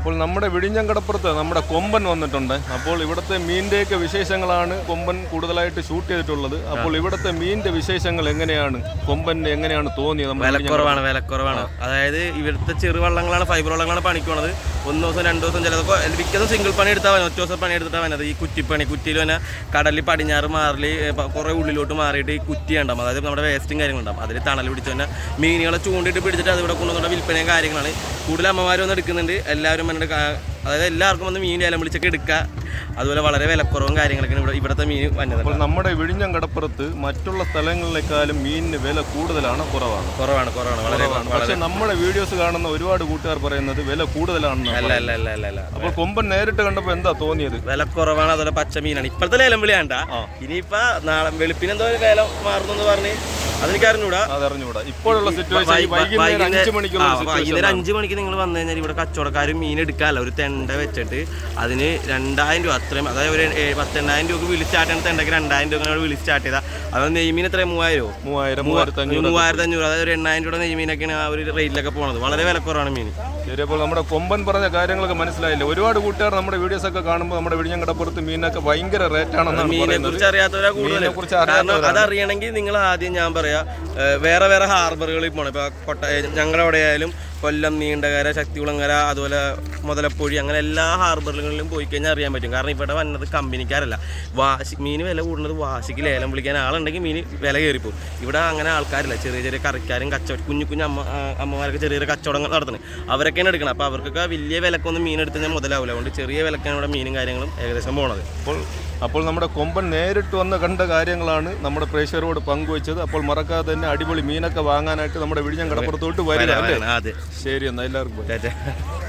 അപ്പോൾ നമ്മുടെ വിഴിഞ്ഞം കടപ്പുറത്ത് നമ്മുടെ കൊമ്പൻ വന്നിട്ടുണ്ട്. അപ്പോൾ ഇവിടുത്തെ മീനിന്റെയൊക്കെ വിശേഷങ്ങളാണ് കൊമ്പൻ കൂടുതലായിട്ട് ഷൂട്ട് ചെയ്തിട്ടുള്ളത്. അപ്പോൾ ഇവിടുത്തെ മീനിന്റെ വിശേഷങ്ങൾ എങ്ങനെയാണ്? കൊമ്പൻ എങ്ങനെയാണ് തോന്നിയത് വിലക്കുറവാണ് വിലക്കുറവാണ്. അതായത് ഇവിടുത്തെ ചെറുവള്ളങ്ങളാണ് ഫൈബർ വള്ളങ്ങളാണ് പണിക്കുന്നത് ഒന്ന് ദിവസം രണ്ട് ദിവസം ചിലതൊക്കെ മിക്കതും സിംഗിൾ പണി എടുത്താൽ മതി ഒറ്റ ദിവസം പണി എടുത്താൽ മതി ഈ കുറ്റിപ്പണി കുറ്റിയിൽ തന്നെ കടലിൽ പടിഞ്ഞാറ് മാറിൽ കുറേ ഉള്ളിലോട്ട് മാറിയിട്ട് ഈ കുറ്റി ഉണ്ടാവും അതായത് നമ്മുടെ വേസ്റ്റും കാര്യങ്ങളുണ്ടാവും അതിൽ തണൽ പിടിച്ച് തന്നെ മീനുകളെ ചൂണ്ടിട്ട് പിടിച്ചിട്ട് അതിവിടെ ഇവിടെ കൊണ്ടുവന്ന വിൽപ്പനയും കാര്യങ്ങളാണ്. കൂടുതൽ അമ്മമാർ വന്ന് എടുക്കുന്നുണ്ട്. എല്ലാവരും വന്നിട്ട് കാ- അതായത് എല്ലാവർക്കും വന്ന് മീൻ ഏലം വിളിച്ചൊക്കെ എടുക്കുക. അതുപോലെ വളരെ വിലക്കുറവും കാര്യങ്ങളൊക്കെയാണ് ഇവിടെ ഇവിടുത്തെ മീൻ വന്നത് അപ്പോൾ നമ്മുടെ വിഴിഞ്ഞം കടപ്പുറത്ത് മറ്റുള്ള സ്ഥലങ്ങളിലേക്കാളും മീനിന് വില കൂടുതലാണ് കുറവാണ്. കുറവാണ് കുറവാണ്. വളരെ പക്ഷെ നമ്മുടെ വീഡിയോസ് കാണുന്ന ഒരുപാട് കൂട്ടുകാർ പറയുന്നത് വില കൂടുതലാണെന്ന് അല്ല അല്ല അല്ല അല്ല അല്ല. അപ്പോൾ കൊമ്പൻ നേരിട്ട് കണ്ടപ്പോൾ എന്താ തോന്നിയത്? വില കുറവാണ് അതുപോലെ പച്ച മീനാണ്. ഇപ്പോഴത്തെ ലേലം വിളിയാണ്ട. ഇനിയിപ്പോൾ ഇനിയിപ്പോ നാളെ വെളുപ്പിന് എന്തോ വില മാറുന്നു പറഞ്ഞ് അതെനിക്ക് അറിഞ്ഞൂടാ അതറിഞ്ഞൂടാ ഇപ്പോഴുള്ള സിറ്റുവേഷൻ വൈ- വൈ- വൈകുന്നേരം അഞ്ച് മണിക്ക് നിങ്ങൾ വന്നു കഴിഞ്ഞാൽ ഇവിടെ കച്ചവടക്കാർ മീൻ എടുക്കാമല്ലോ ഒരു തെണ്ട വെച്ചിട്ട് അതിന് രണ്ടായിരം രൂപ അത്രയും. അതായത് ഒരു പത്തെണ്ണായിരം രൂപ വിളിച്ചാട്ടാണ് തെണ്ടയ്ക്ക് രണ്ടായിരം രൂപ അങ്ങനെ വിളിച്ചാട്ടിയത് സ്റ്റാർട്ട് ചെയ്താൽ അത് നെയ്മീൻ എത്ര മൂവായിരം അഞ്ഞൂറ് മൂവായിരത്തി അഞ്ഞൂറ് അതായത് ഒരു എണ്ണായിരം രൂപ നെയ്മീനൊക്കെയാണ് ആ ഒരു റേറ്റിലൊക്കെ പോണത്. വളരെ വിലക്കുറവാണ് മീൻ ശരി അപ്പോൾ നമ്മുടെ കൊമ്പൻ പറഞ്ഞ കാര്യങ്ങളൊക്കെ മനസ്സിലായില്ല? ഒരുപാട് കൂട്ടുകാർ നമ്മുടെ വീഡിയോസ് ഒക്കെ കാണുമ്പോൾ നമ്മുടെ വിഴിഞ്ഞം കടപ്പുറത്ത് മീനൊക്കെ ഭയങ്കര റേറ്റ് ആണെന്നാണ് മീനെ കുറിച്ച് അറിയാത്തവരാ കൂടുതൽ അതറിയണമെങ്കിൽ നിങ്ങൾ ആദ്യം ഞാൻ പറയാ വേറെ വേറെ ഹാർബറുകളിൽ പോകണം ഇപ്പൊ കൊട്ട ഞങ്ങളവിടെ ആയാലും കൊല്ലം നീണ്ടകര ശക്തികുളങ്ങര അതുപോലെ മുതലപ്പൊഴി അങ്ങനെ എല്ലാ ഹാർബറുകളിലും പോയി കഴിഞ്ഞാൽ അറിയാൻ പറ്റും. കാരണം ഇവിടെ വന്നത് കമ്പനിക്കാരല്ല. വാശി മീൻ വില കൂടുന്നത് വാശിക്ക് ലേലം വിളിക്കാൻ ആളുണ്ടെങ്കിൽ മീൻ വില കയറിപ്പോവും. ഇവിടെ അങ്ങനെ ആൾക്കാരില്ല. ചെറിയ ചെറിയ കറിക്കാരും കച്ചവടം കുഞ്ഞു കുഞ്ഞു അമ്മ അമ്മമാരൊക്കെ ചെറിയ ചെറിയ കച്ചവടങ്ങൾ നടത്തുന്നത്. അവരൊക്കെയാണ് എടുക്കണം അപ്പോൾ അവർക്കൊക്കെ വലിയ വിലക്കൊന്നും മീൻ എടുത്ത് ഞാൻ മുതലാവില്ല അതുകൊണ്ട് ചെറിയ വിലക്കാണ് ഇവിടെ മീനും കാര്യങ്ങളും ഏകദേശം പോണത്. അപ്പോൾ അപ്പോൾ നമ്മുടെ കൊമ്പൻ നേരിട്ട് വന്ന് കണ്ട കാര്യങ്ങളാണ് നമ്മുടെ പ്രേക്ഷകരോട് പങ്കുവച്ചത്. അപ്പോൾ മറക്കാതെ തന്നെ അടിപൊളി മീനൊക്കെ വാങ്ങാനായിട്ട് നമ്മുടെ വിഴിഞ്ഞം കടപ്പുറത്തോട്ട് വരിക അല്ലേ? അതെ. ശരി എന്നാൽ എല്ലാവർക്കും